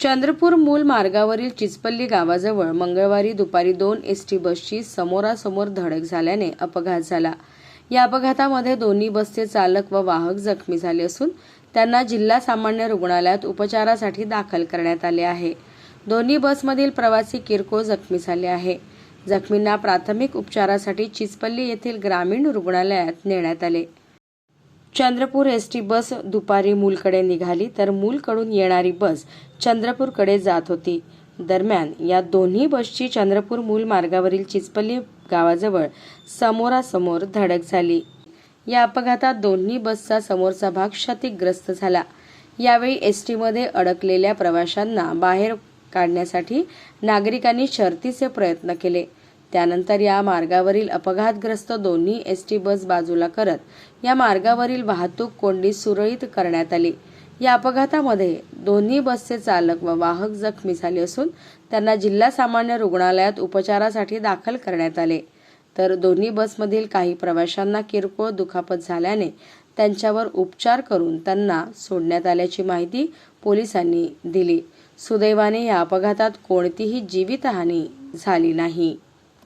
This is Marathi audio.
चंद्रपूर मूल मार्गावरील चिचपल्ली गावाजवळ मंगळवारी दुपारी दोन एस टी बसची समोरासमोर धडक झाल्याने अपघात झाला. या अपघातामध्ये दोन्ही बसचे चालक व वाहक जखमी झाले असून त्यांना जिल्हा सामान्य रुग्णालयात उपचारासाठी दाखल करण्यात आले आहे. दोन्ही बसमधील प्रवासी किरकोळ जखमी झाले आहे. जखमींना प्राथमिक उपचारासाठी चिचपल्ली येथील ग्रामीण रुग्णालयात नेण्यात आले. चंद्रपूर एस टी बस दुपारी मूलकडे निघाली तर मूलकडून येणारी बस चंद्रपूरकडे जात होती. दरम्यान या दोन्ही बसची चंद्रपूर मूल मार्गावरील चिचपल्ली गावाजवळ समोरासमोर धडक झाली. या अपघातात दोन्ही बसचा समोरचा भाग क्षतिग्रस्त झाला. यावेळी एस टीमध्ये अडकलेल्या प्रवाशांना बाहेर काढण्यासाठी नागरिकांनी शर्तीचे प्रयत्न केले. त्यानंतर या मार्गावरील अपघातग्रस्त दोन्ही एस टी बस बाजूला करत या मार्गावरील वाहतूक कोंडी सुरळीत करण्यात आली. या अपघातामध्ये दोन्ही बसचे चालक व वाहक जखमी झाले असून त्यांना जिल्हा सामान्य रुग्णालयात उपचारासाठी दाखल करण्यात आले. तर दोन्ही बसमधील काही प्रवाशांना किरकोळ दुखापत झाल्याने त्यांच्यावर उपचार करून त्यांना सोडण्यात आल्याची माहिती पोलिसांनी दिली. सुदैवाने या अपघातात कोणतीही जीवितहानी झाली नाही.